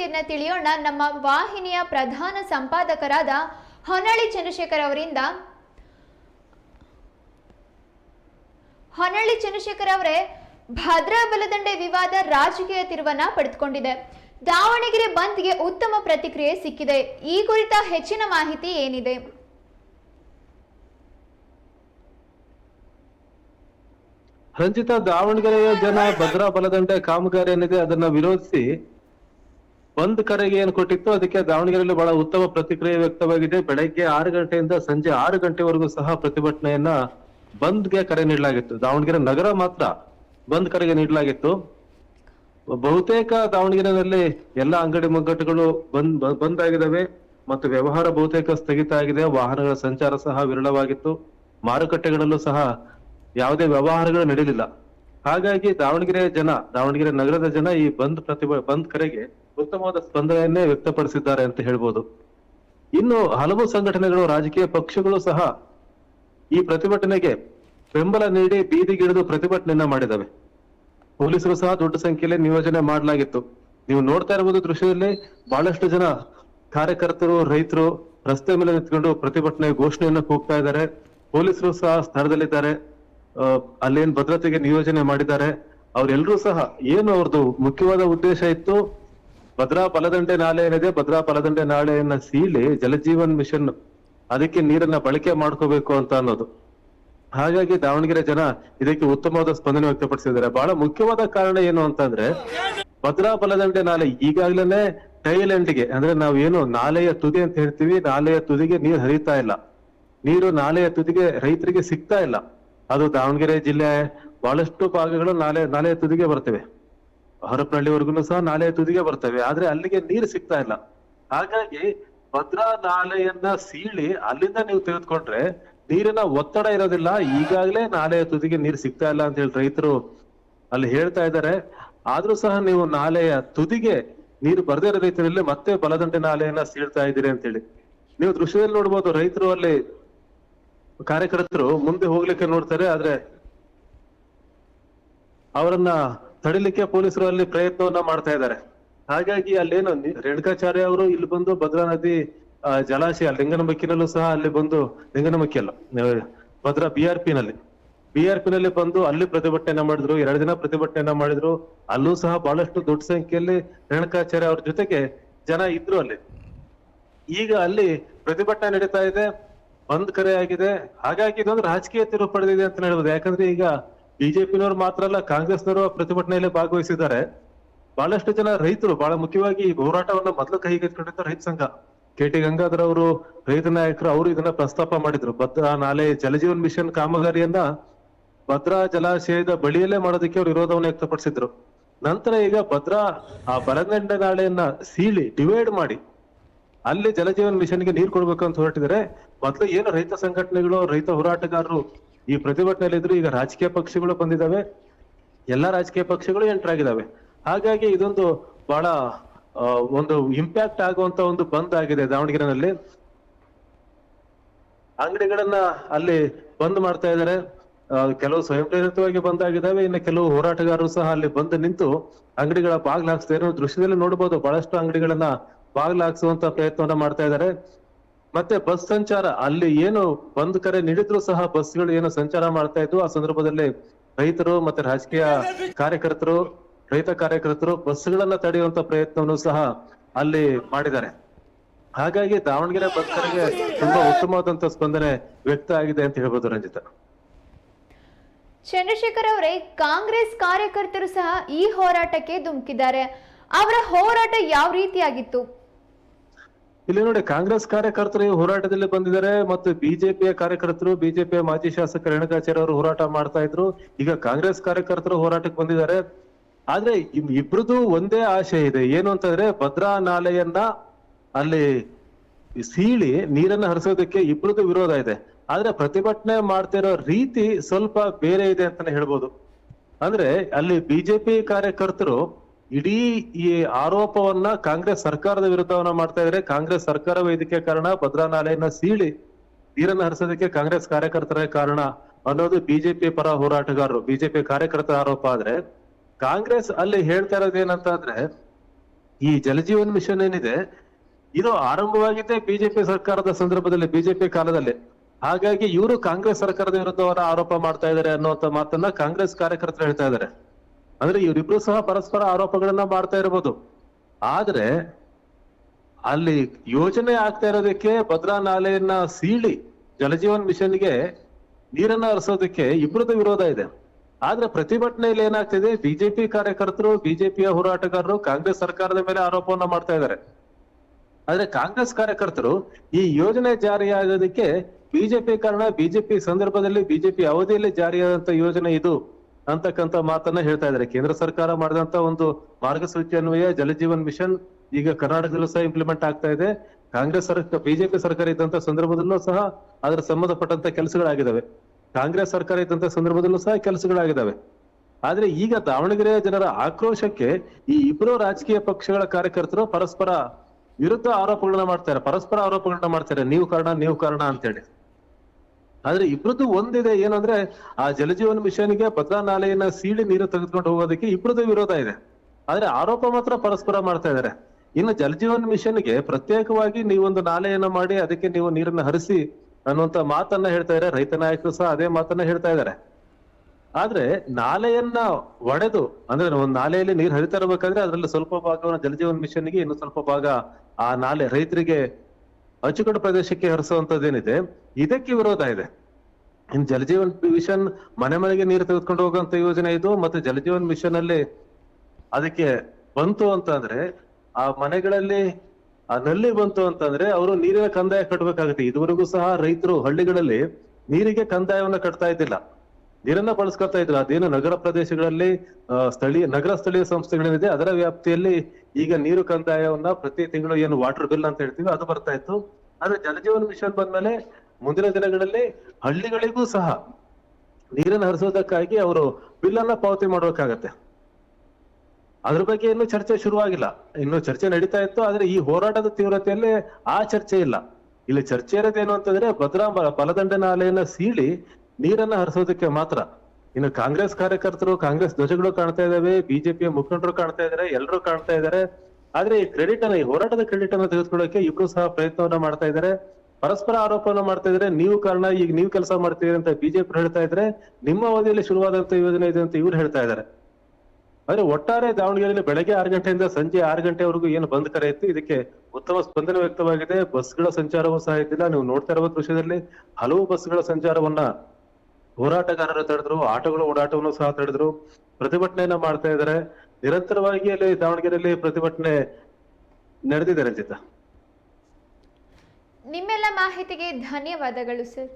ಮಾಹಿತಿಯನ್ನ ತಿಳಿಯೋಣ. ನಮ್ಮ ವಾಹಿನಿಯ ಪ್ರಧಾನ ಸಂಪಾದಕರಾದ ಹೊನಳಿ ಚಂದ್ರಶೇಖರ್ ಅವರಿಂದ. ಹೊನಳ್ಳಿ ಚಂದ್ರಶೇಖರ್ ಅವರೇ, ಭದ್ರಾ ಬಲದಂಡೆ ವಿವಾದ ರಾಜಕೀಯ ತಿರುವನ್ನ ಪಡೆದುಕೊಂಡಿದೆ. ದಾವಣಗೆರೆ ಬಂದ್ಗೆ ಉತ್ತಮ ಪ್ರತಿಕ್ರಿಯೆ ಸಿಕ್ಕಿದೆ. ಈ ಕುರಿತ ಹೆಚ್ಚಿನ ಮಾಹಿತಿ ಏನಿದೆ? ರಂಜಿತಾ, ದಾವಣಗೆರೆಯ ಜನ ಭದ್ರಾ ಬಲದಂಡೆ ಕಾಮಗಾರಿ ಏನಿದೆ ಅದನ್ನ ವಿರೋಧಿಸಿ ಬಂದ್ ಕರೆಗೆ ಏನ್ ಕೊಟ್ಟಿತ್ತು ಅದಕ್ಕೆ ದಾವಣಗೆರೆಯಲ್ಲಿ ಬಹಳ ಉತ್ತಮ ಪ್ರತಿಕ್ರಿಯೆ ವ್ಯಕ್ತವಾಗಿದೆ. ಬೆಳಗ್ಗೆ ಆರು ಗಂಟೆಯಿಂದ ಸಂಜೆ ಆರು ಗಂಟೆವರೆಗೂ ಸಹ ಪ್ರತಿಭಟನೆಯನ್ನ ಬಂದ್ಗೆ ಕರೆ ನೀಡಲಾಗಿತ್ತು. ದಾವಣಗೆರೆ ನಗರ ಮಾತ್ರ ಬಂದ್ ಕರೆಗೆ ನೀಡಲಾಗಿತ್ತು. ಬಹುತೇಕ ದಾವಣಗೆರೆಯಲ್ಲಿ ಎಲ್ಲ ಅಂಗಡಿ ಮುಗ್ಗಟ್ಟುಗಳು ಬಂದ್ ಬಂದ್ ಆಗಿದಾವೆ ಮತ್ತು ವ್ಯವಹಾರ ಬಹುತೇಕ ಸ್ಥಗಿತ ಆಗಿದೆ. ವಾಹನಗಳ ಸಂಚಾರ ಸಹ ವಿರಳವಾಗಿತ್ತು. ಮಾರುಕಟ್ಟೆಗಳಲ್ಲೂ ಸಹ ಯಾವುದೇ ವ್ಯವಹಾರಗಳು ನಡೆಯಲಿಲ್ಲ ಹಾಗಾಗಿ ದಾವಣಗೆರೆ ಜನ, ದಾವಣಗೆರೆ ನಗರದ ಜನ ಈ ಬಂದ್ ಪ್ರತಿಭ, ಬಂದ್ ಕರೆಗೆ ಉತ್ತಮವಾದ ಸ್ಪಂದನೆಯನ್ನೇ ವ್ಯಕ್ತಪಡಿಸಿದ್ದಾರೆ ಅಂತ ಹೇಳ್ಬೋದು. ಇನ್ನು ಹಲವು ಸಂಘಟನೆಗಳು, ರಾಜಕೀಯ ಪಕ್ಷಗಳು ಸಹ ಈ ಪ್ರತಿಭಟನೆಗೆ ಬೆಂಬಲ ನೀಡಿ ಬೀದಿಗಿಳಿದು ಪ್ರತಿಭಟನೆಯನ್ನ ಮಾಡಿದವೆ. ಪೊಲೀಸರು ಸಹ ದೊಡ್ಡ ಸಂಖ್ಯೆಯಲ್ಲಿ ನಿಯೋಜನೆ ಮಾಡಲಾಗಿತ್ತು. ನೀವು ನೋಡ್ತಾ ಇರಬಹುದು ದೃಶ್ಯದಲ್ಲಿ ಬಹಳಷ್ಟು ಜನ ಕಾರ್ಯಕರ್ತರು, ರೈತರು ರಸ್ತೆ ಮೇಲೆ ನಿಂತ್ಕೊಂಡು ಪ್ರತಿಭಟನೆ ಘೋಷಣೆಯನ್ನು ಕೂಗ್ತಾ ಇದ್ದಾರೆ. ಪೊಲೀಸರು ಸಹ ಸ್ಥಳದಲ್ಲಿದ್ದಾರೆ. ಅಲ್ಲೇನ್ ಭದ್ರತೆಗೆ ನಿಯೋಜನೆ ಮಾಡಿದ್ದಾರೆ. ಅವರೆಲ್ಲರೂ ಸಹ ಏನು ಅವ್ರದ್ದು ಮುಖ್ಯವಾದ ಉದ್ದೇಶ ಇತ್ತು? ಭದ್ರಾ ಫಲದಂಡೆ ನಾಲೆ ಏನಿದೆ ಭದ್ರಾ ಫಲದಂಡೆ ನಾಲೆಯನ್ನ ಸೀಳಿ ಜಲಜೀವನ್ ಮಿಷನ್ ಅದಕ್ಕೆ ನೀರನ್ನ ಬಳಕೆ ಮಾಡ್ಕೋಬೇಕು ಅಂತ ಅನ್ನೋದು. ಹಾಗಾಗಿ ದಾವಣಗೆರೆ ಜನ ಇದಕ್ಕೆ ಉತ್ತಮವಾದ ಸ್ಪಂದನೆ ವ್ಯಕ್ತಪಡಿಸಿದ್ದಾರೆ. ಬಹಳ ಮುಖ್ಯವಾದ ಕಾರಣ ಏನು ಅಂತಂದ್ರೆ, ಭದ್ರಾ ಬಲದಂಡೆ ನಾಲೆ ಈಗಾಗ್ಲೇನೆ ಟೈಲ್ ಎಂಡ್ಗೆ ಅಂದ್ರೆ ನಾವ್ ಏನು ನಾಲೆಯ ತುದಿ ಅಂತ ಹೇಳ್ತೀವಿ, ನಾಲೆಯ ತುದಿಗೆ ನೀರು ಹರಿತಾ ಇಲ್ಲ. ನೀರು ನಾಲೆಯ ತುದಿಗೆ ರೈತರಿಗೆ ಸಿಗ್ತಾ ಇಲ್ಲ. ಅದು ದಾವಣಗೆರೆ ಜಿಲ್ಲೆ ಬಹಳಷ್ಟು ಭಾಗಗಳು ನಾಲೆ ನಾಲೆಯ ತುದಿಗೆ ಬರ್ತವೆ. ಹರಪನಹಳ್ಳಿವರೆಗೂ ಸಹ ನಾಲೆಯ ತುದಿಗೆ ಬರ್ತವೆ. ಆದ್ರೆ ಅಲ್ಲಿಗೆ ನೀರು ಸಿಗ್ತಾ ಇಲ್ಲ. ಹಾಗಾಗಿ ಭದ್ರಾ ನಾಲೆಯನ್ನ ಸೀಳಿ ಅಲ್ಲಿಂದ ನೀವು ತೆಗೆದುಕೊಂಡ್ರೆ ನೀರಿನ ಒತ್ತಡ ಇರೋದಿಲ್ಲ. ಈಗಾಗಲೇ ನಾಲೆಯ ತುದಿಗೆ ನೀರು ಸಿಗ್ತಾ ಇಲ್ಲ ಅಂತ ಹೇಳಿ ರೈತರು ಅಲ್ಲಿ ಹೇಳ್ತಾ ಇದ್ದಾರೆ. ಆದ್ರೂ ಸಹ ನೀವು ನಾಲೆಯ ತುದಿಗೆ ನೀರು ಬರ್ದೇ ಇರೋ ರೀತಿಯಲ್ಲಿ ಮತ್ತೆ ಬಲದಂಡೆ ನಾಲೆಯನ್ನ ಸೀಳ್ತಾ ಇದ್ದೀರಿ ಅಂತ ಹೇಳಿ. ನೀವು ದೃಶ್ಯದಲ್ಲಿ ನೋಡ್ಬೋದು ರೈತರು ಅಲ್ಲಿ ಕಾರ್ಯಕರ್ತರು ಮುಂದೆ ಹೋಗ್ಲಿಕ್ಕೆ ನೋಡ್ತಾರೆ, ಆದ್ರೆ ಅವರನ್ನ ತಡಿಲಿಕ್ಕೆ ಪೊಲೀಸರು ಅಲ್ಲಿ ಪ್ರಯತ್ನವನ್ನ ಮಾಡ್ತಾ ಇದ್ದಾರೆ. ಹಾಗಾಗಿ ಅಲ್ಲೇನು ರೇಣುಕಾಚಾರ್ಯ ಅವರು ಇಲ್ಲಿ ಬಂದು ಭದ್ರಾ ನದಿ ಜಲಾಶಯ, ಲಿಂಗನಮಕ್ಕಿನಲ್ಲೂ ಸಹ ಅಲ್ಲಿ ಬಂದು, ಲಿಂಗನಮಕ್ಕಿ ಅಲ್ಲ ಭದ್ರಾ ಬಿ ಆರ್ ಪಿ ನಲ್ಲಿ ಬಿ ಆರ್ ಪಿ ನಲ್ಲಿ ಬಂದು ಅಲ್ಲಿ ಪ್ರತಿಭಟನೆ ಮಾಡಿದ್ರು, ಎರಡು ದಿನ ಪ್ರತಿಭಟನೆ ಮಾಡಿದ್ರು, ಅಲ್ಲೂ ಸಹ ಬಹಳಷ್ಟು ದೊಡ್ಡ ಸಂಖ್ಯೆಯಲ್ಲಿ ರೇಣುಕಾಚಾರ್ಯ ಅವ್ರ ಜೊತೆಗೆ ಜನ ಇದ್ರು ಅಲ್ಲಿ. ಈಗ ಅಲ್ಲಿ ಪ್ರತಿಭಟನೆ ನಡೀತಾ ಇದೆ. ಬಂದ್ ಕರೆ ಆಗಿದೆ. ಹಾಗಾಗಿ ಇದೊಂದು ರಾಜಕೀಯ ತಿರುವು ಪಡೆದಿದೆ ಅಂತ ಹೇಳ್ಬೋದು ಯಾಕಂದ್ರೆ ಈಗ ಬಿಜೆಪಿನವರು ಮಾತ್ರ ಅಲ್ಲ, ಕಾಂಗ್ರೆಸ್ನವರು ಪ್ರತಿಭಟನೆಯಲ್ಲಿ ಭಾಗವಹಿಸಿದ್ದಾರೆ. ಬಹಳಷ್ಟು ಜನ ರೈತರು, ಬಹಳ ಮುಖ್ಯವಾಗಿ ಈ ಹೋರಾಟವನ್ನ ಮೊದಲು ಕೈಗೆತ್ತಿಕೊಂಡಿದ್ದ ರೈತ ಸಂಘ. ಕೆ ಟಿ ಗಂಗಾಧರ್ ಅವರು, ರೈತ ನಾಯಕರು, ಅವರು ಇದನ್ನ ಪ್ರಸ್ತಾಪ ಮಾಡಿದ್ರು. ಭದ್ರಾ ನಾಲೆ ಜಲಜೀವನ್ ಮಿಷನ್ ಕಾಮಗಾರಿಯನ್ನ ಭದ್ರಾ ಜಲಾಶಯದ ಬಳಿಯಲ್ಲೇ ಮಾಡೋದಕ್ಕೆ ಅವರು ವಿರೋಧವನ್ನು ವ್ಯಕ್ತಪಡಿಸಿದ್ರು. ನಂತರ ಈಗ ಭದ್ರಾ ಆ ಬರಗಂಡ ನಾಳೆಯನ್ನ ಸೀಳಿ, ಡಿವೈಡ್ ಮಾಡಿ ಅಲ್ಲಿ ಜಲಜೀವನ್ ಮಿಷನ್ಗೆ ನೀರು ಕೊಡ್ಬೇಕು ಅಂತ ಹೊರಟಿದ್ದಾರೆ. ಮೊದಲು ಏನು ರೈತ ಸಂಘಟನೆಗಳು, ರೈತ ಹೋರಾಟಗಾರರು ಈ ಪ್ರತಿಭಟನೆಯಲ್ಲಿ ಇದ್ರು, ಈಗ ರಾಜಕೀಯ ಪಕ್ಷಗಳು ಬಂದಿದಾವೆ ಎಲ್ಲಾ ರಾಜಕೀಯ ಪಕ್ಷಗಳು ಎಂಟರ್ ಆಗಿದಾವೆ ಹಾಗಾಗಿ ಇದೊಂದು ಬಹಳ ಒಂದು ಇಂಪ್ಯಾಕ್ಟ್ ಆಗುವಂತ ಒಂದು ಬಂದ್ ಆಗಿದೆ ದಾವಣಗೆರೆನಲ್ಲಿ. ಅಂಗಡಿಗಳನ್ನ ಅಲ್ಲಿ ಬಂದ್ ಮಾಡ್ತಾ ಇದ್ದಾರೆ. ಕೆಲವು ಸ್ವಯಂ ಪ್ರೇರಿತವಾಗಿ ಬಂದ್ ಆಗಿದಾವೆ ಇನ್ನು ಕೆಲವು ಹೋರಾಟಗಾರರು ಸಹ ಅಲ್ಲಿ ಬಂದು ನಿಂತು ಅಂಗಡಿಗಳ ಬಾಗ್ಲು ಇರೋ ದೃಶ್ಯದಲ್ಲಿ ನೋಡಬಹುದು ಬಹಳಷ್ಟು ಅಂಗಡಿಗಳನ್ನ ಬಾಗ್ಲು ಪ್ರಯತ್ನವನ್ನ ಮಾಡ್ತಾ ಇದ್ದಾರೆ. ಮತ್ತೆ ಬಸ್ ಸಂಚಾರ, ಅಲ್ಲಿ ಏನು ಬಂದ್ ಕರೆ ನೀಡಿದ್ರು ಸಹ ಬಸ್ಗಳು ಏನು ಸಂಚಾರ ಮಾಡ್ತಾ ಇದ್ವು. ಆ ಸಂದರ್ಭದಲ್ಲಿ ರೈತರು ಮತ್ತೆ ರಾಜಕೀಯ ಕಾರ್ಯಕರ್ತರು, ರೈತ ಕಾರ್ಯಕರ್ತರು ಬಸ್ಗಳನ್ನ ತಡೆಯುವಂತ ಪ್ರಯತ್ನವನ್ನು ಸಹ ಅಲ್ಲಿ ಮಾಡಿದ್ದಾರೆ. ಹಾಗಾಗಿ ದಾವಣಗೆರೆ ಕರೆಗೆ ತುಂಬಾ ಉತ್ತಮವಾದಂತ ಸ್ಪಂದನೆ ವ್ಯಕ್ತ ಆಗಿದೆ ಅಂತ ಹೇಳ್ಬೋದು ರಂಜಿತಾ. ಚಂದ್ರಶೇಖರ್ ಅವರೇ, ಕಾಂಗ್ರೆಸ್ ಕಾರ್ಯಕರ್ತರು ಸಹ ಈ ಹೋರಾಟಕ್ಕೆ ಧುಮುಕಿದ್ದಾರೆ. ಅವರ ಹೋರಾಟ ಯಾವ ರೀತಿಯಾಗಿತ್ತು? ಇಲ್ಲಿ ನೋಡಿ, ಕಾಂಗ್ರೆಸ್ ಕಾರ್ಯಕರ್ತರು ಹೋರಾಟದಲ್ಲಿ ಬಂದಿದ್ದಾರೆ ಮತ್ತು ಬಿಜೆಪಿಯ ಕಾರ್ಯಕರ್ತರು, ಬಿಜೆಪಿಯ ಮಾಜಿ ಶಾಸಕ ರೇಣುಕಾಚಾರ್ಯ ಅವರು ಹೋರಾಟ ಮಾಡ್ತಾ ಇದ್ರು. ಈಗ ಕಾಂಗ್ರೆಸ್ ಕಾರ್ಯಕರ್ತರು ಹೋರಾಟಕ್ಕೆ ಬಂದಿದ್ದಾರೆ. ಆದ್ರೆ ಇಬ್ರದ್ದು ಒಂದೇ ಆಶೆ ಇದೆ. ಏನು ಅಂತಂದ್ರೆ ಭದ್ರಾ ನಾಲೆಯನ್ನ ಅಲ್ಲಿ ಸೀಳಿ ನೀರನ್ನ ಹರಿಸೋದಕ್ಕೆ ಇಬ್ರದ್ದು ವಿರೋಧ ಇದೆ. ಆದ್ರೆ ಪ್ರತಿಭಟನೆ ಮಾಡ್ತಿರೋ ರೀತಿ ಸ್ವಲ್ಪ ಬೇರೆ ಇದೆ ಅಂತಾನೆ ಹೇಳ್ಬೋದು. ಅಂದ್ರೆ ಅಲ್ಲಿ ಬಿಜೆಪಿ ಕಾರ್ಯಕರ್ತರು ಇಡೀ ಈ ಆರೋಪವನ್ನ ಕಾಂಗ್ರೆಸ್ ಸರ್ಕಾರದ ವಿರುದ್ಧವನ್ನ ಮಾಡ್ತಾ ಇದ್ರೆ ಕಾಂಗ್ರೆಸ್ ಸರ್ಕಾರವೇ ಇದಕ್ಕೆ ಕಾರಣ, ಭದ್ರಾ ನಾಲೆಯನ್ನ ಸೀಳಿ ನೀರನ್ನು ಹರಿಸೋದಕ್ಕೆ ಕಾಂಗ್ರೆಸ್ ಕಾರ್ಯಕರ್ತರೇ ಕಾರಣ ಅನ್ನೋದು ಬಿಜೆಪಿ ಪರ ಹೋರಾಟಗಾರರು. ಬಿಜೆಪಿ ಕಾರ್ಯಕರ್ತರ ಆರೋಪ ಆದ್ರೆ, ಕಾಂಗ್ರೆಸ್ ಅಲ್ಲಿ ಹೇಳ್ತಾ ಇರೋದು ಏನಂತ ಅಂದ್ರೆ ಈ ಜಲಜೀವನ್ ಮಿಷನ್ ಏನಿದೆ, ಇದು ಆರಂಭವಾಗಿದ್ದೇ ಬಿಜೆಪಿ ಸರ್ಕಾರದ ಸಂದರ್ಭದಲ್ಲಿ, ಬಿಜೆಪಿ ಕಾಲದಲ್ಲಿ. ಹಾಗಾಗಿ ಇವರು ಕಾಂಗ್ರೆಸ್ ಸರ್ಕಾರದ ವಿರುದ್ಧವನ್ನ ಆರೋಪ ಮಾಡ್ತಾ ಇದ್ದಾರೆ ಅನ್ನುವಂತ ಮಾತನ್ನ ಕಾಂಗ್ರೆಸ್ ಕಾರ್ಯಕರ್ತರು ಹೇಳ್ತಾ ಇದ್ದಾರೆ ಅಂದ್ರೆ ಇವರಿಬ್ರು ಸಹ ಪರಸ್ಪರ ಆರೋಪಗಳನ್ನ ಮಾಡ್ತಾ ಇರಬಹುದು ಆದ್ರೆ ಅಲ್ಲಿ ಯೋಜನೆ ಆಗ್ತಾ ಇರೋದಕ್ಕೆ ಭದ್ರಾ ನಾಲೆಯನ್ನ ಸೀಳಿ ಜಲಜೀವನ್ ಮಿಷನ್ಗೆ ನೀರನ್ನ ಹರಿಸೋದಕ್ಕೆ ಇಬ್ಬರದ್ದು ವಿರೋಧ ಇದೆ. ಆದ್ರೆ ಪ್ರತಿಭಟನೆಯಲ್ಲಿ ಏನಾಗ್ತಿದೆ, ಬಿಜೆಪಿ ಕಾರ್ಯಕರ್ತರು, ಬಿಜೆಪಿಯ ಹೋರಾಟಗಾರರು ಕಾಂಗ್ರೆಸ್ ಸರ್ಕಾರದ ಮೇಲೆ ಆರೋಪವನ್ನ ಮಾಡ್ತಾ ಇದ್ದಾರೆ. ಆದ್ರೆ ಕಾಂಗ್ರೆಸ್ ಕಾರ್ಯಕರ್ತರು ಈ ಯೋಜನೆ ಜಾರಿಯಾಗೋದಕ್ಕೆ ಬಿಜೆಪಿ ಕಾರಣ, ಬಿಜೆಪಿ ಸಂದರ್ಭದಲ್ಲಿ ಬಿಜೆಪಿ ಅವಧಿಯಲ್ಲಿ ಜಾರಿಯಾದಂತ ಯೋಜನೆ ಇದು. ಅಂತಕ್ಕಂತ ಮಾತನ್ನ ಹೇಳ್ತಾ ಇದ್ದಾರೆ. ಕೇಂದ್ರ ಸರ್ಕಾರ ಮಾಡಿದಂತ ಒಂದು ಮಾರ್ಗಸೂಚಿ ಅನ್ವಯ ಜಲಜೀವನ್ ಮಿಷನ್ ಈಗ ಕರ್ನಾಟಕದಲ್ಲೂ ಸಹ ಇಂಪ್ಲಿಮೆಂಟ್ ಆಗ್ತಾ ಇದೆ. ಕಾಂಗ್ರೆಸ್ ಸರ್ಕಾರ ಬಿಜೆಪಿ ಸರ್ಕಾರ ಇದ್ದಂತ ಸಂದರ್ಭದಲ್ಲೂ ಸಹ ಅದರ ಸಂಬಂಧಪಟ್ಟಂತ ಕೆಲಸಗಳಾಗಿದ್ದಾವೆ. ಕಾಂಗ್ರೆಸ್ ಸರ್ಕಾರ ಇದ್ದಂತ ಸಂದರ್ಭದಲ್ಲೂ ಸಹ ಕೆಲಸಗಳಾಗಿದ್ದಾವೆ. ಆದ್ರೆ ಈಗ ದಾವಣಗೆರೆಯ ಜನರ ಆಕ್ರೋಶಕ್ಕೆ ಈ ಇಬ್ಬರು ರಾಜಕೀಯ ಪಕ್ಷಗಳ ಕಾರ್ಯಕರ್ತರು ಪರಸ್ಪರ ವಿರುದ್ಧ ಆರೋಪಗಳನ್ನ ಮಾಡ್ತಾರೆ. ಪರಸ್ಪರ ಆರೋಪಗಳನ್ನ ಮಾಡ್ತಾರೆ. ನೀವು ಕಾರಣ ನೀವು ಕಾರಣ ಅಂತೇಳಿ. ಆದ್ರೆ ಇಬ್ರದ್ದು ಒಂದಿದೆ ಏನಂದ್ರೆ ಆ ಜಲಜೀವನ್ ಮಿಷನ್ಗೆ ಭದ್ರಾ ನಾಲೆಯನ್ನ ಸೀಳಿ ನೀರು ತೆಗೆದುಕೊಂಡು ಹೋಗೋದಕ್ಕೆ ಇಬ್ರದ್ದು ವಿರೋಧ ಇದೆ. ಆದ್ರೆ ಆರೋಪ ಮಾತ್ರ ಪರಸ್ಪರ ಮಾಡ್ತಾ ಇದ್ದಾರೆ ಇನ್ನು ಜಲಜೀವನ್ ಮಿಷನ್ಗೆ ಪ್ರತ್ಯೇಕವಾಗಿ ನೀವೊಂದು ನಾಲೆಯನ್ನ ಮಾಡಿ ಅದಕ್ಕೆ ನೀವು ನೀರನ್ನ ಹರಿಸಿ ಅನ್ನುವಂತ ಮಾತನ್ನ ಹೇಳ್ತಾ ಇದ್ದಾರೆ ರೈತ ನಾಯಕರು ಸಹ ಅದೇ ಮಾತನ್ನ ಹೇಳ್ತಾ ಇದ್ದಾರೆ ಆದ್ರೆ ನಾಲೆಯನ್ನ ಒಡೆದು ಅಂದ್ರೆ ಒಂದು ನಾಲೆಯಲ್ಲಿ ನೀರು ಹರಿತಾ ಇರಬೇಕಾದ್ರೆ ಅದರಲ್ಲಿ ಸ್ವಲ್ಪ ಭಾಗವನ್ನು ಜಲಜೀವನ್ ಮಿಷನ್ಗೆ ಇನ್ನು ಸ್ವಲ್ಪ ಭಾಗ ಆ ನಾಲೆ ರೈತರಿಗೆ ಅಚ್ಚುಕಟ್ಟು ಪ್ರದೇಶಕ್ಕೆ ಹರಿಸುವಂತದ್ದೇನಿದೆ, ಇದಕ್ಕೆ ವಿರೋಧ ಇದೆ. ಇನ್ ಜಲಜೀವನ್ ಮಿಷನ್ ಮನೆ ಮನೆಗೆ ನೀರು ತೆಗೆದುಕೊಂಡು ಹೋಗುವಂತ ಯೋಜನೆ ಇದು, ಮತ್ತೆ ಜಲಜೀವನ್ ಮಿಷನ್ ಅಲ್ಲಿ ಅದಕ್ಕೆ ಬಂತು ಅಂತಂದ್ರೆ, ಆ ಮನೆಗಳಲ್ಲಿ ಆ ನಲ್ಲಿ ಬಂತು ಅಂತಂದ್ರೆ ಅವರು ನೀರಿನ ಕಂದಾಯ ಕಟ್ಟಬೇಕಾಗುತ್ತೆ ಇದುವರೆಗೂ ಸಹ ರೈತರು ಹಳ್ಳಿಗಳಲ್ಲಿ ನೀರಿಗೆ ಕಂದಾಯವನ್ನ ಕಟ್ತಾ ಇದ್ದಿಲ್ಲ. ನೀರನ್ನ ಬಳಸ್ಕೊಳ್ತಾ ಇದ್ರು. ಅದೇನು ನಗರ ಪ್ರದೇಶಗಳಲ್ಲಿ ಸ್ಥಳೀಯ, ನಗರ ಸ್ಥಳೀಯ ಸಂಸ್ಥೆಗಳೇನಿದೆ ಅದರ ವ್ಯಾಪ್ತಿಯಲ್ಲಿ ಈಗ ನೀರು ಕಂದಾಯವನ್ನ ಪ್ರತಿ ತಿಂಗಳು ಏನು ವಾಟರ್ ಬಿಲ್ ಅಂತ ಹೇಳ್ತೀವಿ ಅದು ಬರ್ತಾ ಇತ್ತು. ಆದ್ರೆ ಜಲಜೀವನ ಮಿಷನ್ ಬಂದ್ಮೇಲೆ ಮುಂದಿನ ದಿನಗಳಲ್ಲಿ ಹಳ್ಳಿಗಳಿಗೂ ಸಹ ನೀರನ್ನು ಹರಿಸೋದಕ್ಕಾಗಿ ಅವರು ಬಿಲ್ ಅನ್ನ ಪಾವತಿ ಮಾಡ್ಬೇಕಾಗತ್ತೆ. ಅದ್ರ ಬಗ್ಗೆ ಇನ್ನೂ ಚರ್ಚೆ ಶುರುವಾಗಿಲ್ಲ. ಇನ್ನು ಚರ್ಚೆ ನಡೀತಾ ಇತ್ತು. ಆದ್ರೆ ಈ ಹೋರಾಟದ ತೀವ್ರತೆಯಲ್ಲಿ ಆ ಚರ್ಚೆ ಇಲ್ಲ. ಇಲ್ಲಿ ಚರ್ಚೆ ಇರೋದೇನು ಅಂತಂದ್ರೆ ಭದ್ರಾ ಆಲಯನ ಸೀಳಿ ನೀರನ್ನ ಹರಿಸೋದಕ್ಕೆ ಮಾತ್ರ. ಇನ್ನು ಕಾಂಗ್ರೆಸ್ ಕಾರ್ಯಕರ್ತರು, ಕಾಂಗ್ರೆಸ್ ಧ್ವಜಗಳು ಕಾಣ್ತಾ ಇದಾವೆ, ಬಿಜೆಪಿಯ ಮುಖಂಡರು ಕಾಣ್ತಾ ಇದಾರೆ, ಎಲ್ಲರೂ ಕಾಣ್ತಾ ಇದಾರೆ. ಆದ್ರೆ ಈ ಕ್ರೆಡಿಟ್ ಅನ್ನ, ಈ ಹೋರಾಟದ ಕ್ರೆಡಿಟ್ ಅನ್ನ ತೆಗೆದುಕೊಳ್ಳೋಕೆ ಇಬ್ರು ಸಹ ಪ್ರಯತ್ನವನ್ನ ಮಾಡ್ತಾ ಇದಾರೆ. ಪರಸ್ಪರ ಆರೋಪವನ್ನ ಮಾಡ್ತಾ ಇದ್ರೆ. ನೀವು ಕಾರಣ, ಈಗ ನೀವು ಕೆಲಸ ಮಾಡ್ತೀರಿ ಅಂತ ಬಿಜೆಪಿ ಹೇಳ್ತಾ ಇದ್ರೆ, ನಿಮ್ಮ ಅವಧಿಯಲ್ಲಿ ಶುರುವಾದಂತ ಯೋಜನೆ ಇದೆ ಅಂತ ಇವ್ರು ಹೇಳ್ತಾ ಇದಾರೆ. ಆದ್ರೆ ಒಟ್ಟಾರೆ ದಾವಣಗೆರೆಯಲ್ಲಿ ಬೆಳಗ್ಗೆ ಆರು ಗಂಟೆಯಿಂದ ಸಂಜೆ ಆರು ಗಂಟೆವರೆಗೂ ಏನು ಬಂದ್ ಕರೆ ಇತ್ತು? ಇದಕ್ಕೆ ಉತ್ತಮ ಸ್ಪಂದನೆ ವ್ಯಕ್ತವಾಗಿದೆ. ಬಸ್ಗಳ ಸಂಚಾರವೂ ಸಹ ಇದ್ದಿಲ್ಲ. ನೀವು ನೋಡ್ತಾ ಇರುವ ದೃಶ್ಯದಲ್ಲಿ. ಹಲವು ಬಸ್ಗಳ ಸಂಚಾರವನ್ನ ಹೋರಾಟಗಾರರು ತಡೆದ್ರು ಆಟಗಳ ಓಡಾಟವನ್ನು ಸಹ ತಡೆದ್ರು ಪ್ರತಿಭಟನೆಯನ್ನ ಮಾಡ್ತಾ ಇದಾರೆ ನಿರಂತರವಾಗಿ ಅಲ್ಲಿ ದಾವಣಗೆರೆಯಲ್ಲಿ ಪ್ರತಿಭಟನೆ ನಡೆದಿದೆ ರಂಜಿತಾ. ನಿಮ್ಮೆಲ್ಲ ಮಾಹಿತಿಗೆ ಧನ್ಯವಾದಗಳು, ಸರ್.